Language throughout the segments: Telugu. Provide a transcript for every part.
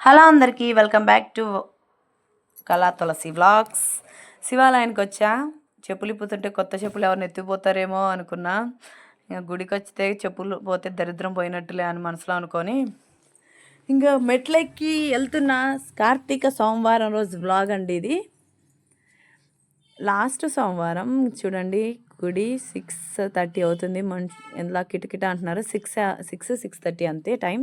హలో అందరికీ వెల్కమ్ బ్యాక్ టు కళా తులసి వ్లాగ్స్. శివాలయానికి వచ్చా? చెప్పులు ఇప్పుతుంటే కొత్త చెప్పులు ఎవరిని ఎత్తిపోతారేమో అనుకున్నా. ఇంకా గుడికి వచ్చితే చెప్పులు పోతే దరిద్రం పోయినట్టులే అని మనసులో అనుకొని ఇంకా మెట్లెక్కి వెళ్తున్న కార్తీక సోమవారం రోజు వ్లాగ్ అండి ఇది. లాస్ట్ సోమవారం చూడండి గుడి సిక్స్ థర్టీ అవుతుంది. మన్ ఎలా కిటకిట అంటున్నారు? సిక్స్ సిక్స్ సిక్స్ థర్టీ అంతే టైం.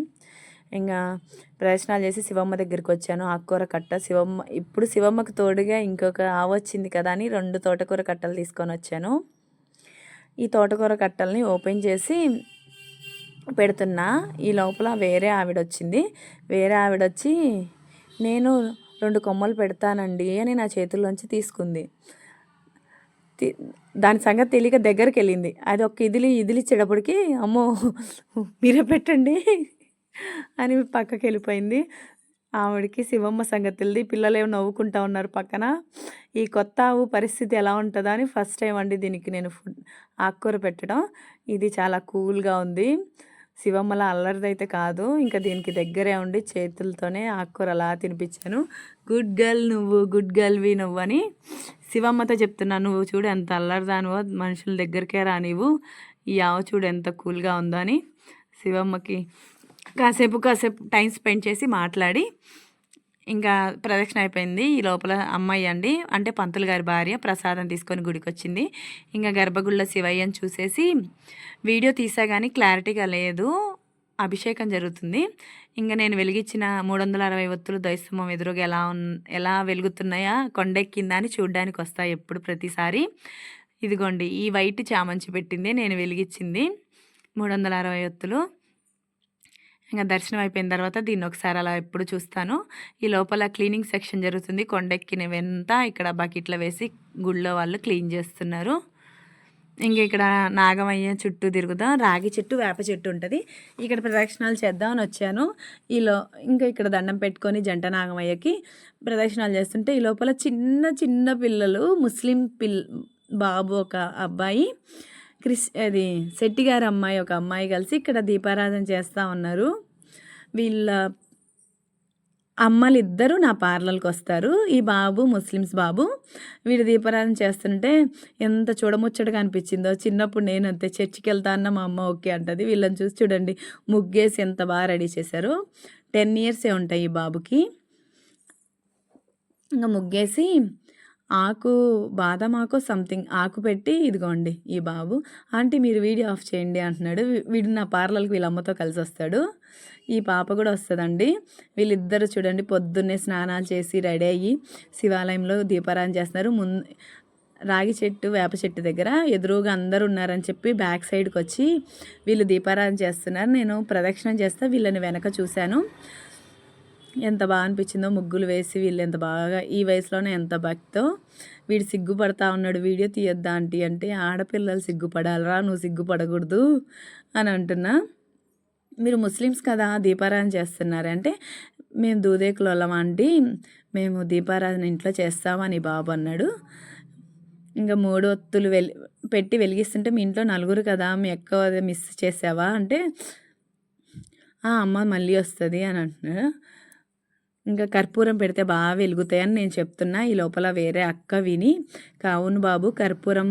ఇంకా ప్రదర్శనాలు చేసి శివమ్మ దగ్గరికి వచ్చాను. ఆకుకూర కట్ట శివమ్మ ఇప్పుడు శివమ్మకు తోడుగా ఇంకొక ఆవు వచ్చింది కదా అని రెండు తోటకూర కట్టలు తీసుకొని వచ్చాను. ఈ తోటకూర కట్టల్ని ఓపెన్ చేసి పెడుతున్నా. ఈ లోపల వేరే ఆవిడ వచ్చింది. వేరే ఆవిడ వచ్చి నేను రెండు కొమ్మలు పెడతానండి అని నా చేతుల్లోంచి తీసుకుంది. తి- దాని సంగతి తెలియక దగ్గరికి వెళ్ళింది. అది ఒక ఇదిలి ఇదిలిచ్చేటప్పటికి అమ్మో మీరే పెట్టండి అని పక్కకి వెళ్ళిపోయింది ఆవిడకి శివమ్మ సంగతి తెలియదు పిల్లలు నవ్వుకుంటా ఉన్నారు పక్కన. ఈ కొత్త ఆవు పరిస్థితి ఎలా ఉంటుందా అని ఫస్ట్ టైం అండి దీనికి నేను ఫుడ్ ఆకుకూర పెట్టడం. ఇది చాలా కూల్గా ఉంది. శివమ్మల అల్లరిదైతే కాదు. ఇంకా దీనికి దగ్గరే ఉండి చేతులతోనే ఆకుకూర అలా తినిపించాను. గుడ్ గర్ల్ నువ్వు గుడ్ గర్ల్వి నువ్వు అని శివమ్మతో చెప్తున్నా. నువ్వు చూడు ఎంత అల్లరిదానువో మనుషుల దగ్గరికే రానివ్వు. ఈ ఆవు చూడు ఎంత కూల్గా ఉందో అని శివమ్మకి కాసేపు కాసేపు టైం స్పెండ్ చేసి మాట్లాడి ఇంకా ప్రదక్షిణ అయిపోయింది. ఈ లోపల అమ్మాయి అండి అంటే పంతులు గారి భార్య ప్రసాదం తీసుకొని గుడికి వచ్చింది ఇంకా గర్భగుళ్ళ శివయ్యని చూసేసి వీడియో తీసా కానీ క్లారిటీగా లేదు అభిషేకం జరుగుతుంది. ఇంకా నేను వెలిగించిన మూడు వందల అరవై ఒత్తులు దైస్తంభం ఎదురుగా ఎలా ఉన్ ఎలా వెలుగుతున్నాయా కొండెక్కిందా అని చూడడానికి వస్తాయి ఎప్పుడు ప్రతిసారి. ఇదిగోండి ఈ వైట్ చామంచి పెట్టింది నేను వెలిగించింది మూడు వందల అరవై ఒత్తులు. ఇంకా దర్శనం అయిపోయిన తర్వాత దీన్ని ఒకసారి అలా ఎప్పుడు చూస్తాను. ఈ లోపల క్లీనింగ్ సెక్షన్ జరుగుతుంది. కొండెక్కినవంతా ఇక్కడ బకెట్లో వేసి గుళ్ళో వాళ్ళు క్లీన్ చేస్తున్నారు. ఇంక ఇక్కడ నాగమయ్య చుట్టూ తిరుగుదాం. రాగి చెట్టు వేప చెట్టు ఉంటుంది. ఇక్కడ ప్రదక్షిణాలు చేద్దామని వచ్చాను. ఈలో ఇంకా ఇక్కడ దండం పెట్టుకొని జంట నాగమయ్యకి ప్రదక్షిణాలు చేస్తుంటే ఈ లోపల చిన్న చిన్న పిల్లలు ముస్లిం పిల్ బాబు ఒక అబ్బాయి క్రిస్ అది శెట్టి గారి అమ్మాయి ఒక అమ్మాయి కలిసి ఇక్కడ దీపారాధన చేస్తూ ఉన్నారు. వీళ్ళ అమ్మలు ఇద్దరు నా పార్లర్కి వస్తారు. ఈ బాబు ముస్లిమ్స్ బాబు. వీడు దీపారాధన చేస్తుంటే ఎంత చూడముచ్చటగా అనిపించిందో. చిన్నప్పుడు నేను అంతే చర్చికి వెళ్తా అన్న మా అమ్మ ఓకే అంటది. వీళ్ళని చూసి చూడండి ముగ్గేసి ఎంత బాగా రెడీ చేశారు. టెన్ ఇయర్సే ఉంటాయి ఈ బాబుకి. ఇంకా ముగ్గేసి ఆకు బాదం ఆకు సంథింగ్ ఆకు పెట్టి ఇదిగోండి ఈ బాబు. ఆంటీ మీరు వీడియో ఆఫ్ చేయండి అంటున్నాడు. వీడు నా పార్లర్కి వీళ్ళ అమ్మతో కలిసి వస్తాడు. ఈ పాప కూడా వస్తుందండి. వీళ్ళిద్దరు చూడండి పొద్దున్నే స్నానాలు చేసి రెడీ అయ్యి శివాలయంలో దీపారాయణ చేస్తున్నారు. ముందు రాగి చెట్టు వేప చెట్టు దగ్గర ఎదురుగా అందరు ఉన్నారని చెప్పి బ్యాక్ సైడ్కి వచ్చి వీళ్ళు దీపారాధన చేస్తున్నారు. నేను ప్రదక్షిణం చేస్తే వీళ్ళని వెనక చూశాను. ఎంత బాగా అనిపించిందో ముగ్గులు వేసి వీళ్ళు ఎంత బాగా ఈ వయసులోనే ఎంత భక్తో వీడు సిగ్గుపడతా ఉన్నాడు వీడియో తీయొద్దా ఆంటీ అంటే ఆడపిల్లలు సిగ్గుపడాలరా నువ్వు సిగ్గుపడకూడదు అని అంటున్నా. మీరు ముస్లిమ్స్ కదా దీపారాధన చేస్తున్నారు అంటే మేము వాళ్ళం ఆంటీ మేము దీపారాధన ఇంట్లో చేస్తామని బాబు అన్నాడు. ఇంకా మూడు ఒత్తులు వెలి పెట్టి వెలిగిస్తుంటే మీ ఇంట్లో నలుగురు కదా మీ ఎక్కువ మిస్ చేసావా? అంటే "ఆ, అమ్మ మళ్ళీ వస్తుంది అని అంటున్నాడు ఇంకా కర్పూరం పెడితే బాగా వెలుగుతాయని నేను చెప్తున్నా. ఈ లోపల వేరే అక్క విని అవును బాబు కర్పూరం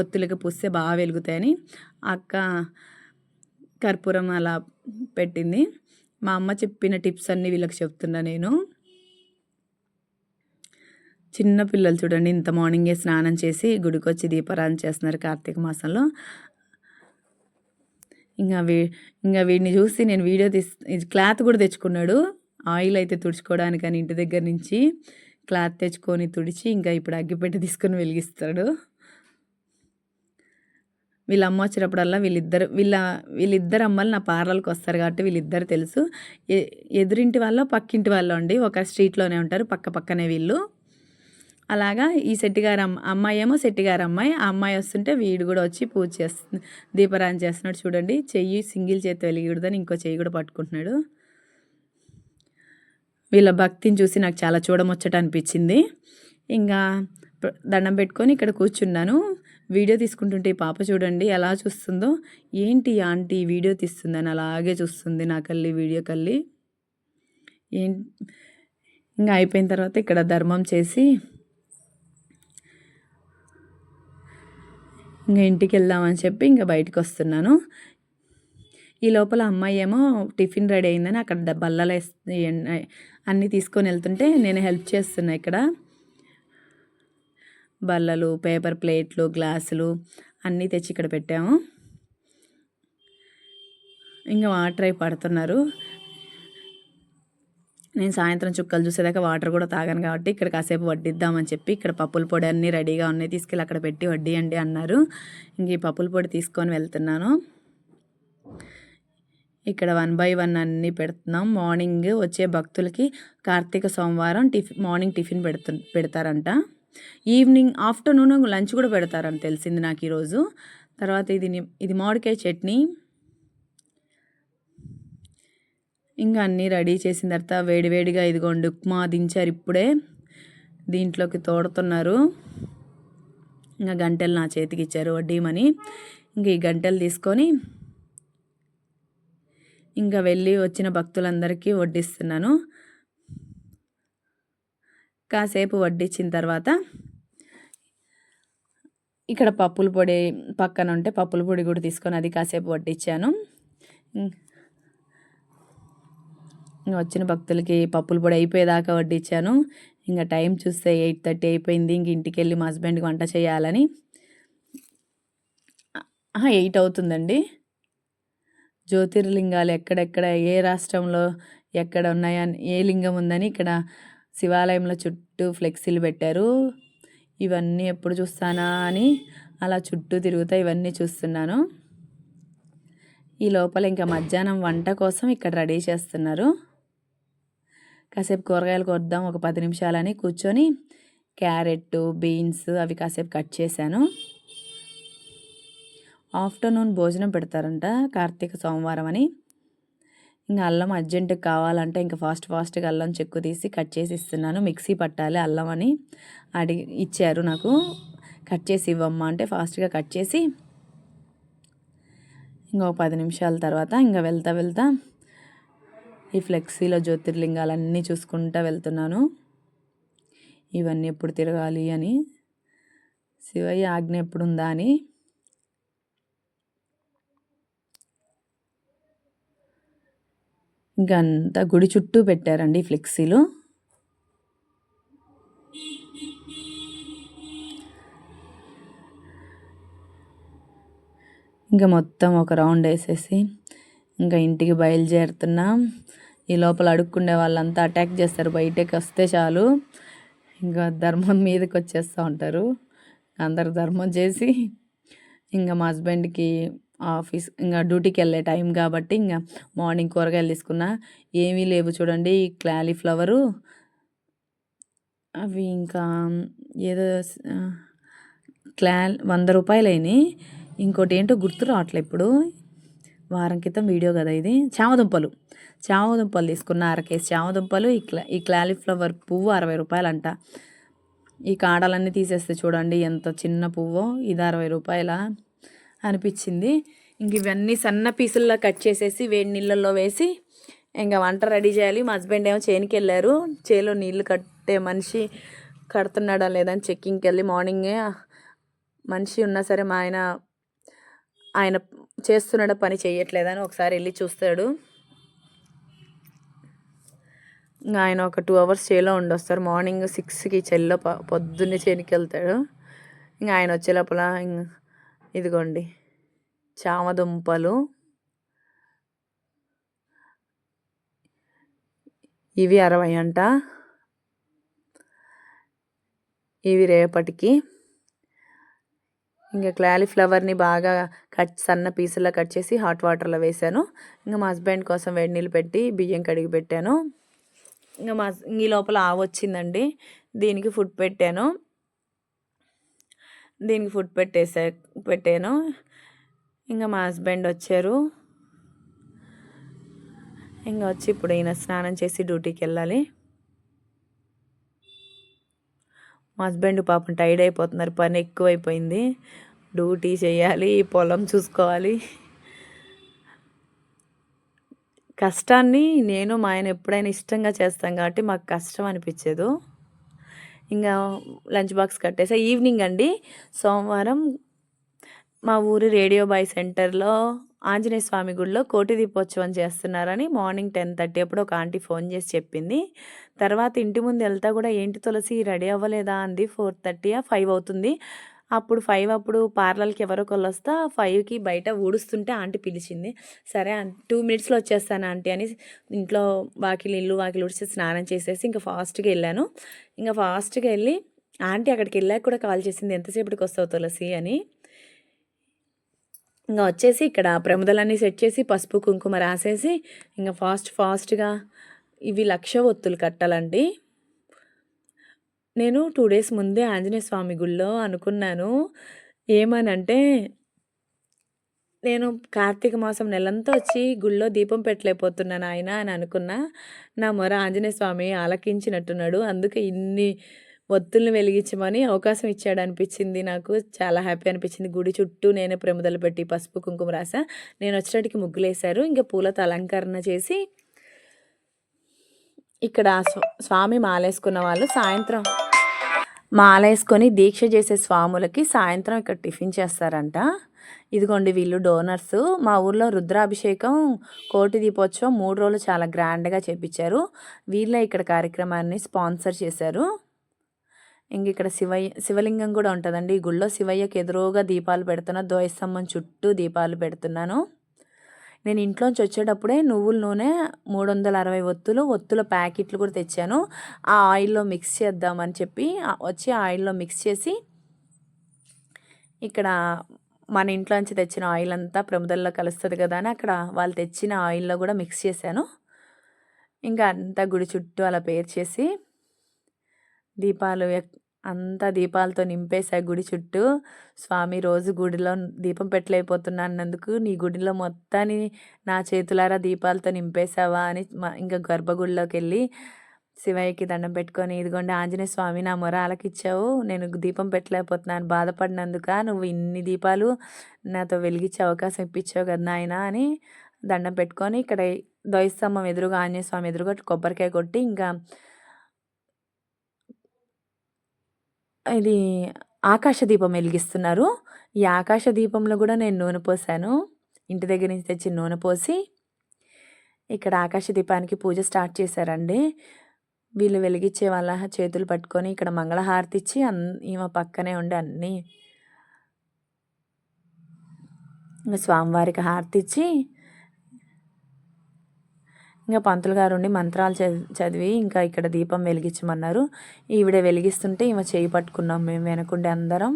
ఒత్తులకి పూస్తే బాగా వెలుగుతాయని అక్క కర్పూరం అలా పెట్టింది. మా అమ్మ చెప్పిన టిప్స్ అన్నీ వీళ్ళకి చెప్తున్నా నేను. చిన్న పిల్లలు చూడండి ఇంత మార్నింగే స్నానం చేసి గుడికి వచ్చి దీపారాధన చేస్తున్నారు కార్తీక మాసంలో. ఇంకా వీ ఇంకా వీడిని చూసి నేను వీడియో తీస్ క్లాత్ కూడా తెచ్చుకున్నాడు. ఆయిల్ అయితే తుడుచుకోవడానికి ఇంటి దగ్గర నుంచి క్లాత్ తెచ్చుకొని తుడిచి ఇంకా ఇప్పుడు అగ్గిపెట్టి తీసుకొని వెలిగిస్తాడు. వీళ్ళ అమ్మ వచ్చినప్పుడల్లా వీళ్ళిద్దరు వీళ్ళ వీళ్ళిద్దరు అమ్మలు నా పార్లర్కి వస్తారు కాబట్టి వీళ్ళిద్దరు తెలుసు. ఎదురింటి వాళ్ళు పక్కింటి వాళ్ళు అండి ఒక స్ట్రీట్లోనే ఉంటారు పక్క పక్కనే వీళ్ళు. అలాగా ఈ శెట్టిగారు అమ్మ అమ్మాయి ఏమో శెట్టిగారు అమ్మాయి ఆ అమ్మాయి వస్తుంటే వీడు కూడా వచ్చి పూజ చేస్తుంది దీపారాధన చేస్తున్నాడు చూడండి. చెయ్యి సింగిల్ చేతి వెలిగిడదని ఇంకో చెయ్యి కూడా పట్టుకుంటున్నాడు. వీళ్ళ భక్తిని చూసి నాకు చాలా చూడముచ్చట అనిపించింది. ఇంకా దండం పెట్టుకొని ఇక్కడ కూర్చున్నాను. వీడియో తీసుకుంటుంటే ఈ పాప చూడండి ఎలా చూస్తుందో. ఏంటి ఆంటీ వీడియో తీస్తుందని అలాగే చూస్తుంది నా కళ్ళి వీడియో కళ్ళి. ఏం ఇంకా అయిపోయిన తర్వాత ఇక్కడ ధర్మం చేసి ఇంకా ఇంటికి వెళ్దామని చెప్పి ఇంకా బయటకు వస్తున్నాను. ఈ లోపల అమ్మాయి ఏమో టిఫిన్ రెడీ అయిందని అక్కడ బల్లలు అన్నీ తీసుకొని వెళ్తుంటే నేను హెల్ప్ చేస్తున్నా ఇక్కడ. బల్లలు పేపర్ ప్లేట్లు గ్లాసులు అన్నీ తెచ్చి ఇక్కడ పెట్టాము. ఇంకా వాటర్ అయి పడుతున్నారు. నేను సాయంత్రం చుక్కలు చూసేదాకా వాటర్ కూడా తాగాను కాబట్టి ఇక్కడ కాసేపు వడ్డిద్దామని చెప్పి ఇక్కడ పప్పుల పొడి అన్నీ రెడీగా ఉన్నాయి తీసుకెళ్ళి అక్కడ పెట్టి వడ్డీయండి అన్నారు. ఇంక ఈ పప్పుల పొడి తీసుకొని వెళ్తున్నాను. ఇక్కడ వన్ బై వన్ అన్నీ పెడుతున్నాం. మార్నింగ్ వచ్చే భక్తులకి కార్తీక సోమవారం టిఫిన్ మార్నింగ్ టిఫిన్ పెడుతు పెడతారంట. ఈవినింగ్ ఆఫ్టర్నూన్ లంచ్ కూడా పెడతారని తెలిసింది నాకు ఈరోజు. తర్వాత ఇది ఇది మామిడికాయ చట్నీ. ఇంకా అన్నీ రెడీ చేసిన తర్వాత వేడివేడిగా ఇదిగోండి ఉప్మా దించారు ఇప్పుడే. దీంట్లోకి తోడుతున్నారు. ఇంకా గంటలు నా చేతికి ఇచ్చారు వడ్డీమని ఇంక ఈ గంటలు తీసుకొని ఇంకా వెళ్ళి వచ్చిన భక్తులందరికీ వడ్డిస్తున్నాను. కాసేపు వడ్డించిన తర్వాత ఇక్కడ పప్పుల పొడి పక్కన ఉంటే పప్పుల పొడి కూడా తీసుకొని అది కాసేపు వడ్డించాను వచ్చిన భక్తులకి పప్పుల పొడి అయిపోయేదాకా వడ్డించాను ఇంకా టైం చూస్తే ఎయిట్ థర్టీ అయిపోయింది. ఇంక ఇంటికి వెళ్ళి మా హస్బెండ్కి వంట చేయాలని. ఎయిట్ అవుతుందండి. జ్యోతిర్లింగాలు ఎక్కడెక్కడ ఏ రాష్ట్రంలో ఎక్కడ ఉన్నాయని ఏ లింగం ఉందని ఇక్కడ శివాలయంలో చుట్టూ ఫ్లెక్సీలు పెట్టారు. ఇవన్నీ ఎప్పుడు చూస్తానా అని అలా చుట్టూ తిరుగుతా ఇవన్నీ చూస్తున్నాను. ఈ లోపల ఇంకా మధ్యాహ్నం వంట కోసం ఇక్కడ రెడీ చేస్తున్నారు. కాసేపు కూరగాయలు కొద్దాం ఒక పది నిమిషాలని కూర్చొని క్యారెట్ బీన్స్ అవి కాసేపు కట్ చేశాను. ఆఫ్టర్నూన్ భోజనం పెడతారంట కార్తీక సోమవారం అని. ఇంకా అల్లం అర్జెంటుగా కావాలంటే ఇంకా ఫాస్ట్ ఫాస్ట్గా అల్లం చెక్కు తీసి కట్ చేసి ఇస్తున్నాను. మిక్సీ పట్టాలి అల్లం అని అడిగి ఇచ్చారు నాకు. కట్ చేసి ఇవ్వమ్మా అంటే ఫాస్ట్గా కట్ చేసి ఇంకొక పది నిమిషాల తర్వాత ఇంకా వెళ్తా వెళ్తా ఈ ఫ్లెక్సీలో జ్యోతిర్లింగాలన్నీ చూసుకుంటా వెళ్తున్నాను. ఇవన్నీ ఎప్పుడు తిరగాలి అని. శివయ్య ఆజ్ఞ ఎప్పుడుందా అని ఇంకంతా గుడి చుట్టూ పెట్టారండి ఫ్లెక్సీలు. ఇంకా మొత్తం ఒక రౌండ్ వేసేసి ఇంకా ఇంటికి బయలుదేరుతున్నాం. ఈ లోపల అడుక్కుండే వాళ్ళంతా అటాక్ చేస్తారు బయటకు వస్తే చాలు. ఇంకా ధర్మం మీదకి వచ్చేస్తూ ఉంటారు. అందరు ధర్మం చేసి ఇంకా మా హస్బెండ్కి ఆఫీస్ ఇంకా డ్యూటీకి వెళ్ళే టైం కాబట్టి ఇంకా మార్నింగ్ కూరగాయలు తీసుకున్నా. ఏమీ లేవు చూడండి ఈ క్లాలీఫ్లవరు అవి ఇంకా ఏదో క్లా వంద రూపాయలు అయినాయి ఇంకోటి ఏంటో గుర్తు రావట్లే ఇప్పుడు. వారం క్రితం వీడియో కదా ఇది. చామదుంపలు. చామదుంపలు తీసుకున్న అరకేసి చామదుంపలు ఈ క్లా ఈ క్లాలీఫ్లవర్ పువ్వు అరవై రూపాయలు అంట ఈ కాడలన్నీ తీసేస్తే చూడండి ఎంత చిన్న పువ్వు. ఇది అరవై రూపాయల? అనిపించింది. ఇంక ఇవన్నీ సన్న పీసుల్లో కట్ చేసేసి వేడి నీళ్ళల్లో వేసి ఇంకా వంట రెడీ చేయాలి. మా హస్బెండ్ ఏమో చేనికి వెళ్ళారు. చేలో నీళ్ళు కట్టే మనిషి కడుతున్నాడా లేదని చెక్కింగ్కి వెళ్ళి మార్నింగే మనిషి ఉన్నా సరే మా ఆయన ఆయన చేస్తున్నాడు పని చేయట్లేదని ఒకసారి వెళ్ళి చూస్తాడు. ఇంకా ఆయన ఒక టూ అవర్స్ చేలో ఉండొస్తారు. మార్నింగ్ సిక్స్కి చెల్లో పొద్దున్నే చేనికి వెళ్తాడు. ఇంకా ఆయన వచ్చే లోపల ఇదిగోండి. చామదుంపలు. ఇవి అరవై అంట. ఇవి రేపటికి. ఇంకా క్లాలీఫ్లవర్ని బాగా కట్ సన్న పీసుల్లో కట్ చేసి హాట్ వాటర్లో వేసాను ఇంకా మా హస్బెండ్ కోసం వేడి నీళ్ళు పెట్టి బియ్యం కడిగి పెట్టాను. ఇంకా మా ఈ లోపల ఆవు వచ్చిందండి దీనికి ఫుడ్ పెట్టాను. దీనికి ఫుడ్ పెట్టేసా పెట్టాను. ఇంకా మా హస్బెండ్ వచ్చారు. ఇంకా వచ్చి ఇప్పుడు ఈయన స్నానం చేసి డ్యూటీకి వెళ్ళాలి. మా హస్బెండ్ పాపం టైర్డ్ అయిపోతున్నారు పని ఎక్కువైపోయింది. డ్యూటీ చేయాలి పొలం చూసుకోవాలి. కష్టాన్ని నేను మా ఆయన ఎప్పుడైనా ఇష్టంగా చేస్తాం కాబట్టి మాకు కష్టం అనిపించదు. ఇంకా లంచ్ బాక్స్ కట్టేసా. ఈవినింగ్ అండి. సోమవారం మా ఊరి రేడియో బాయ్ సెంటర్లో ఆంజనేయ స్వామి గుడిలో కోటి దీపోత్సవం చేస్తున్నారని మార్నింగ్ టెన్ థర్టీ అప్పుడు ఒక ఆంటీ ఫోన్ చేసి చెప్పింది. తర్వాత ఇంటి ముందు వెళ్తా కూడా ఏంటి తులసి రెడీ అవ్వలేదా అంది. ఫోర్ థర్టీయా ఫైవ్ అవుతుంది. అప్పుడు ఫైవ్ అప్పుడు పార్లర్కి ఎవరో ఒకళ్ళు వస్తా ఫైవ్కి బయట ఊడుస్తుంటే ఆంటీ పిలిచింది సరే టూ మినిట్స్లో వచ్చేస్తాను ఆంటీ అని ఇంట్లో వాకిలి ఇల్లు వాకిలి ఉడిచి స్నానం చేసేసి ఇంకా ఫాస్ట్గా వెళ్ళాను. ఇంకా ఫాస్ట్గా వెళ్ళి ఆంటీ అక్కడికి వెళ్ళాక కూడా కాల్ చేసింది ఎంతసేపటికి వస్తావు తులసి అని. ఇంకా వచ్చేసి ఇక్కడ ప్రముదలన్నీ సెట్ చేసి పసుపు కుంకుమ రాసేసి ఇంకా ఫాస్ట్ ఫాస్ట్గా ఇవి లక్ష ఒత్తులు కట్టాలండి. నేను టూ డేస్ ముందే ఆంజనేయ స్వామి గుళ్ళో అనుకున్నాను. ఏమనంటే నేను కార్తీక మాసం నెలంతా వచ్చి గుళ్ళో దీపం పెట్టలేకపోతున్నాను ఆయన అని అనుకున్నా. నా మొర ఆంజనేయ స్వామి ఆలకించినట్టున్నాడు. అందుకే ఇన్ని ఒత్తుల్ని వెలిగించమని అవకాశం ఇచ్చాడు అనిపించింది నాకు. చాలా హ్యాపీ అనిపించింది. గుడి చుట్టూ నేనే ప్రముదలు పెట్టి పసుపు కుంకుమ రాసా నేను వచ్చేటికి ముగ్గులేశారు. ఇంకా పూలతో అలంకరణ చేసి ఇక్కడ స్వామి మాలేసుకున్న వాళ్ళు సాయంత్రం మాలేసుకొని దీక్ష చేసే స్వాములకి సాయంత్రం ఇక్కడ టిఫిన్ చేస్తారంట. ఇదిగోండి వీళ్ళు డోనర్స్. మా ఊర్లో రుద్రాభిషేకం కోటి దీపోత్సవం మూడు రోజులు చాలా గ్రాండ్గా చేపించారు. వీళ్ళే ఇక్కడ కార్యక్రమాన్ని స్పాన్సర్ చేశారు. ఇంక ఇక్కడ శివయ్య శివలింగం కూడా ఉంటుందండి. ఈ గుళ్ళో శివయ్యకి ఎదురుగా దీపాలు పెడుతున్నా ద్వయస్తంభం చుట్టూ దీపాలు పెడుతున్నాను. నేను ఇంట్లోంచి వచ్చేటప్పుడే నువ్వుల నూనె మూడు వందల అరవై ఒత్తులు ఒత్తుల ప్యాకెట్లు కూడా తెచ్చాను. ఆ ఆయిల్లో మిక్స్ చేద్దామని చెప్పి వచ్చి ఆయిల్లో మిక్స్ చేసి ఇక్కడ మన ఇంట్లోంచి తెచ్చిన ఆయిల్ అంతా ప్రముదల్లో కలుస్తుంది కదా అని అక్కడ వాళ్ళు తెచ్చిన ఆయిల్లో కూడా మిక్స్ చేశాను. ఇంకా అంతా గుడి చుట్టూ అలా పేర్చేసి దీపాలు అంతా దీపాలతో నింపేశా గుడి చుట్టూ. స్వామి రోజు గుడిలో దీపం పెట్టలేకపోతున్నా అన్నందుకు నీ గుడిలో మొత్తాన్ని నా చేతులారా దీపాలతో నింపేశావా అని ఇంకా గర్భగుడిలోకి వెళ్ళి శివయ్యకి దండం పెట్టుకొని ఇదిగోండి ఆంజనేయ స్వామి నా మొర ఆలకిచ్చావు నేను దీపం పెట్టలేకపోతున్నాను బాధపడినందుక నువ్వు ఇన్ని దీపాలు నాతో వెలిగించే అవకాశం ఇప్పించావు కదా నాయన అని దండం పెట్టుకొని ఇక్కడ ద్వైస్తంభం ఎదురుగా ఆంజనేయ స్వామి ఎదురుగా కొబ్బరికాయ కొట్టి ఇంకా ఇది ఆకాశ దీపం వెలిగిస్తున్నారు. ఈ ఆకాశ దీపంలో కూడా నేను నూనె పోసాను. ఇంటి దగ్గర నుంచి తెచ్చి నూనె పోసి ఇక్కడ ఆకాశ దీపానికి పూజ స్టార్ట్ చేశారండి. వీళ్ళు వెలిగించే వాళ్ళ చేతులు పట్టుకొని ఇక్కడ మంగళహారతి ఇచ్చి అన్ ఈమె పక్కనే ఉండి అన్నీ స్వామివారికి హారతి ఇచ్చి ఇంకా పంతులు గారు ఉండి మంత్రాలు చదివి ఇంకా ఇక్కడ దీపం వెలిగించమన్నారు. ఈవిడ వెలిగిస్తుంటే ఈమె చేయి పట్టుకున్నాం మేము వెనకుండే అందరం.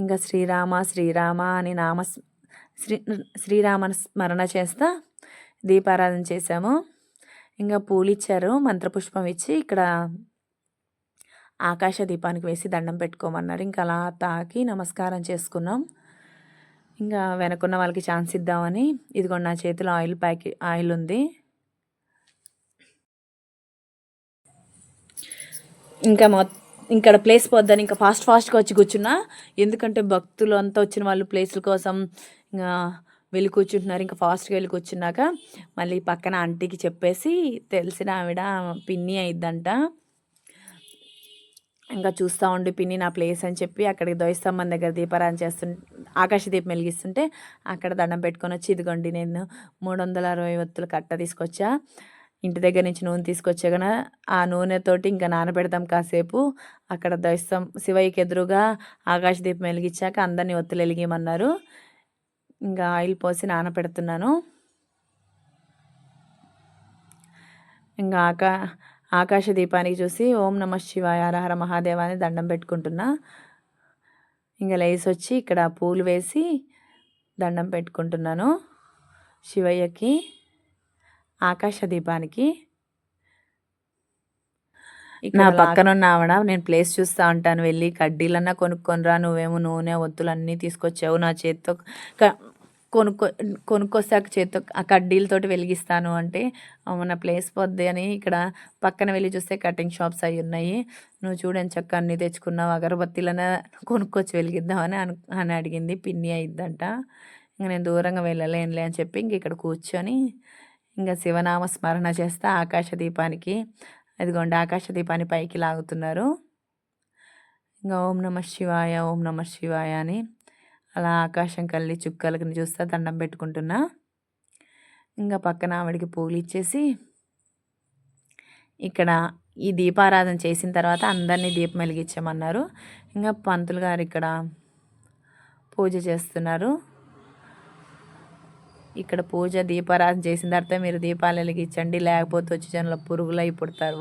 ఇంకా శ్రీరామ శ్రీరామ అని నామ శ్రీ శ్రీరామ స్మరణ చేస్తా దీపారాధన చేశాము. ఇంకా పూలు ఇచ్చారు మంత్రపుష్పం ఇచ్చి ఇక్కడ ఆకాశ దీపానికి వేసి దండం పెట్టుకోమన్నారు. ఇంకా అలా తాకి నమస్కారం చేసుకున్నాం. ఇంకా వెనకున్న వాళ్ళకి ఛాన్స్ ఇద్దామని ఇదిగోండి నా చేతిలో ఆయిల్ ప్యాకెట్ ఆయిల్ ఉంది. ఇంకా మొ ఇక్కడ ప్లేస్ పోద్దని ఇంకా ఫాస్ట్ ఫాస్ట్గా వచ్చి కూర్చున్నా. ఎందుకంటే భక్తులు అంతా వచ్చిన వాళ్ళు ప్లేసుల కోసం ఇంకా వెళ్ళి కూర్చుంటున్నారు. ఇంకా ఫాస్ట్గా వెళ్ళి కూర్చున్నాక మళ్ళీ పక్కన ఆంటీకి చెప్పేసి తెలిసిన ఆవిడ పిన్ని అయిద్దంట. ఇంకా చూస్తూ ఉండి పిన్ని నా ప్లేస్ అని చెప్పి అక్కడికి ద్వైస్తంభం దగ్గర దీపారాయణ చేస్తుంటే ఆకాశ దీపం వెలిగిస్తుంటే అక్కడ దండం పెట్టుకొని వచ్చి ఇదిగోండి నేను మూడు వందల అరవై ఒత్తులు కట్ట తీసుకొచ్చా. ఇంటి దగ్గర నుంచి నూనె తీసుకొచ్చాక ఆ నూనెతోటి ఇంకా నానబెడతాం కాసేపు. అక్కడ దైస్తం శివయ్యకి ఎదురుగా ఆకాశదీపం వెలిగించాక అందరినీ ఒత్తులు వెలిగేయమన్నారు. ఇంకా ఆయిల్ పోసి నానబెడుతున్నాను. ఇంకా ఆకా ఆకాశ దీపానికి చూసి ఓం నమ శివాయ హరహర మహాదేవ అని దండం పెట్టుకుంటున్నా. ఇంకా లేసి వచ్చి ఇక్కడ పూలు వేసి దండం పెట్టుకుంటున్నాను శివయ్యకి. ఆకాశ దీపానికి. నా పక్కన ఉన్న ఆవిడ నేను ప్లేస్ చూస్తూ ఉంటాను వెళ్ళి కడ్డీలన్నా కొనుక్కొనిరా నువ్వేమో నూనె ఒత్తులు అన్నీ తీసుకొచ్చావు నా చేతితో కొనుక్కో కొనుక్కొస్తాక చేతితో ఆ కడ్డీలతోటి వెలిగిస్తాను అంటే మన ప్లేస్ పొద్దు అని ఇక్కడ పక్కన వెళ్ళి చూస్తే కటింగ్ షాప్స్ అవి ఉన్నాయి. నువ్వు చూడని చక్క అన్నీ తెచ్చుకున్నావు అగరబత్తీలనే కొనుక్కొచ్చి వెలిగిద్దామని అను అని అడిగింది. పిన్ని అయిద్దంట ఇంక నేను దూరంగా వెళ్ళలేనులే అని చెప్పి ఇంక ఇక్కడ కూర్చొని ఇంకా శివనామ స్మరణ చేస్తే ఆకాశ దీపానికి. అదిగోండి ఆకాశ దీపాన్ని పైకి లాగుతున్నారు. ఇంకా ఓం నమ శివాయ ఓం నమ శివాయ అని అలా ఆకాశం కళ్ళి చుక్కలకి చూస్తే దండం పెట్టుకుంటున్నా. ఇంకా పక్కన ఆవిడికి పూలు ఇచ్చేసి ఇక్కడ ఈ దీపారాధన చేసిన తర్వాత అందరినీ దీపం వెలిగించమన్నారు. ఇంకా పంతులు గారు ఇక్కడ పూజ చేస్తున్నారు. ఇక్కడ పూజ దీపారాధన చేసిన తర్వాత మీరు దీపాలు వెలిగించండి లేకపోతే వచ్చి జనంలో అయి పుడతారు.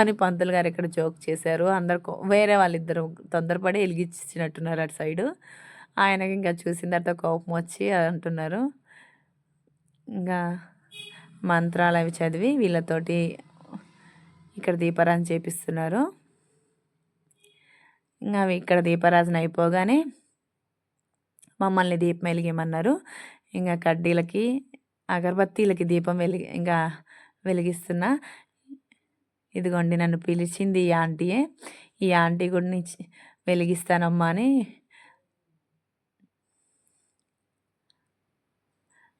అని పంతులు గారు ఇక్కడ జోక్ చేశారు. అందరు వేరే వాళ్ళిద్దరు తొందరపడి వెలిగించినట్టున్నారు అటు సైడు. ఆయనకి ఇంకా చూసిన తర్వాత కోపం వచ్చి అంటున్నారు. ఇంకా మంత్రాలు అవి చదివి వీళ్ళతోటి ఇక్కడ దీపారాధన చేపిస్తున్నారు. ఇంకా అవి ఇక్కడ దీపారాధన అయిపోగానే మమ్మల్ని దీపం వెలిగేమన్నారు ఇంకా కడ్డీలకి అగరబత్తీలకి దీపం వెలిగి ఇంకా వెలిగిస్తున్నా. ఇదిగోండి నన్ను పిలిచింది ఈ ఆంటీయే. ఈ ఆంటీ కూడా వెలిగిస్తానమ్మా అని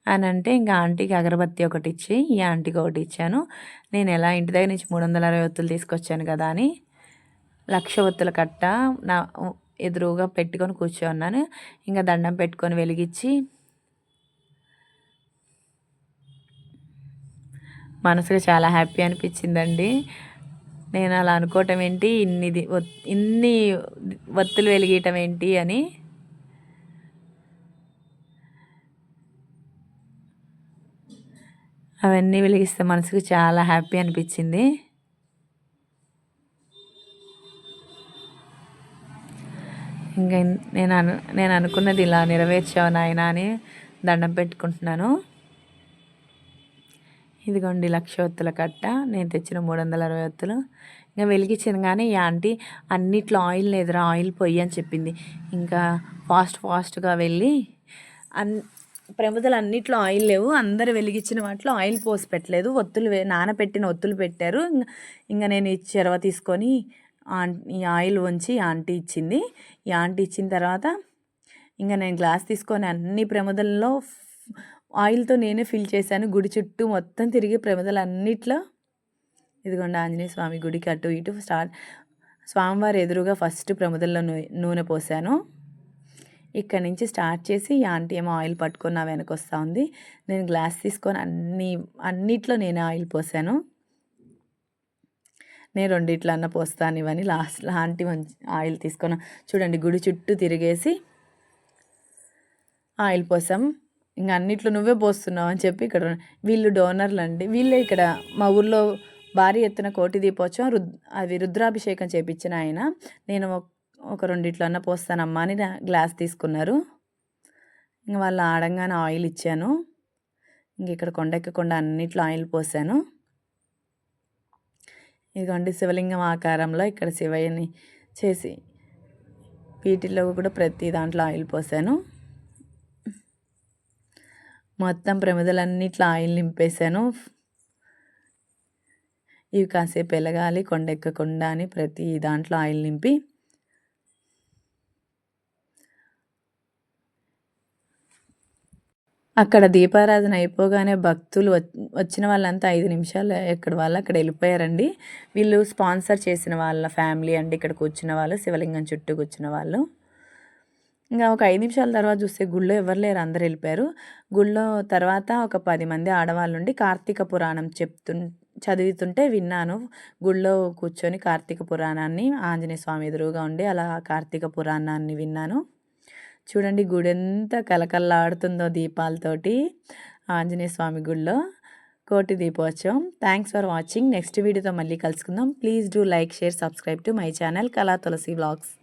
అని అంటే ఇంకా ఆంటీకి అగరబత్తి ఒకటి ఇచ్చి ఈ ఆంటీకి ఒకటి ఇచ్చాను. నేను ఎలా ఇంటి దగ్గర నుంచి మూడు వందల అరవై ఒత్తులు తీసుకొచ్చాను కదా అని లక్ష ఒత్తుల కట్ట నా ఎదురుగా పెట్టుకొని కూర్చోన్నాను. ఇంకా దండం పెట్టుకొని వెలిగించి మనసుకు చాలా హ్యాపీ అనిపించిందండి. నేను అలా అనుకోవటం ఏంటి? ఇన్ని ఇన్ని ఒత్తులు వెలిగేయటం ఏంటి అని. అవన్నీ వెలిగిస్తే మనసుకు చాలా హ్యాపీ అనిపించింది. ఇంకా నేను అను నేను అనుకున్నది ఇలా నెరవేర్చావు నాయన అని దండం పెట్టుకుంటున్నాను. ఇదిగోండి లక్ష ఒత్తుల కట్ట. నేను తెచ్చిన మూడు వందల అరవై ఒత్తులు. ఇంకా వెలిగించాను కానీ ఈ ఆంటీ అన్నిట్లో ఆయిల్ లేదురా ఆయిల్ పొయ్యి అని చెప్పింది. ఇంకా ఫాస్ట్ ఫాస్ట్గా వెళ్ళి అన్ ప్రముదలు అన్నిట్లో ఆయిల్ లేవు. అందరు వెలిగించిన వాటిలో ఆయిల్ పోసి పెట్టలేదు. ఒత్తులు నానబెట్టిన ఒత్తులు పెట్టారు. ఇంకా నేను ఈ చెరవ తీసుకొని ఈ ఆయిల్ ఉంచి ఆంటీ ఇచ్చింది. ఈ ఆంటీ ఇచ్చిన తర్వాత ఇంకా నేను గ్లాస్ తీసుకొని అన్ని ప్రముదల్లో ఆయిల్తో నేనే ఫిల్ చేశాను. గుడి చుట్టూ మొత్తం తిరిగి ప్రమిదలన్నిట్లో. ఇదిగోండి ఆంజనేయ స్వామి గుడికి అటు ఇటు స్టార్ట్. స్వామివారి ఎదురుగా ఫస్ట్ ప్రమిదల్లో నూనె పోసాను. ఇక్కడ నుంచి స్టార్ట్ చేసి ఈ ఆంటీ ఏమో ఆయిల్ పట్టుకొని నా వెనక వస్తూ ఉంది. నేను గ్లాస్ తీసుకొని అన్ని అన్నిట్లో నేను ఆయిల్ పోసాను. నేను రెండిట్లో అన్న పోస్తాను ఇవన్నీ. లాస్ట్ ఆంటీ మంచి ఆయిల్ తీసుకొని చూడండి గుడి చుట్టూ తిరిగేసి ఆయిల్ పోసాం. ఇంకా అన్నిట్లో నువ్వే పోస్తున్నావు అని చెప్పి ఇక్కడ వీళ్ళు డోనర్లు అండి. వీళ్ళే ఇక్కడ మా ఊర్లో భారీ ఎత్తున కోటి దీపోత్సవం రుద్ అవి రుద్రాభిషేకం చేపించిన ఆయన. నేను ఒక రెండిట్లో అన్న పోస్తానమ్మా అని గ్లాస్ తీసుకున్నారు. ఇంకా వాళ్ళు ఆడంగానే ఆయిల్ ఇచ్చాను. ఇంక ఇక్కడ కొండెక్కకుండా అన్నిట్లో ఆయిల్ పోసాను. ఇదిగోండి శివలింగం ఆకారంలో ఇక్కడ శివయ్యని చేసి వీటిల్లో కూడా ప్రతి దాంట్లో ఆయిల్ పోసాను. మొత్తం ప్రమిదలన్నిట్లో ఆయిల్ నింపేశాను. ఇవి కాసేపు ఎలగాలి కొండెక్కకుండా అని ప్రతి దాంట్లో ఆయిల్ నింపి. అక్కడ దీపారాధన అయిపోగానే భక్తులు వచ్చిన వాళ్ళంతా ఐదు నిమిషాలు ఎక్కడ వాళ్ళు అక్కడ వెళ్ళిపోయారండి. వీళ్ళు స్పాన్సర్ చేసిన వాళ్ళ ఫ్యామిలీ అండి ఇక్కడ కూర్చున్న వాళ్ళు శివలింగం చుట్టూ కూర్చున్న వాళ్ళు. ఇంకా ఒక ఐదు నిమిషాల తర్వాత చూస్తే గుళ్ళో ఎవరు లేరు అందరు వెళ్ళిపోయారు. గుళ్ళో తర్వాత ఒక పది మంది ఆడవాళ్ళు ఉండి కార్తీక పురాణం చెప్తు చదువుతుంటే విన్నాను. గుళ్ళో కూర్చొని కార్తీక పురాణాన్ని ఆంజనేయ స్వామి ఎదురుగా ఉండి అలా కార్తీక పురాణాన్ని విన్నాను. చూడండి గుడి ఎంత కలకల్లాడుతుందో దీపాలతోటి ఆంజనేయ స్వామి గుళ్ళో. కోటి దీపోత్సవం. థ్యాంక్స్ ఫర్ వాచింగ్ నెక్స్ట్ వీడియోతో మళ్ళీ కలుసుకుందాం. Please do like share subscribe to my channel Kala Tulasi vlogs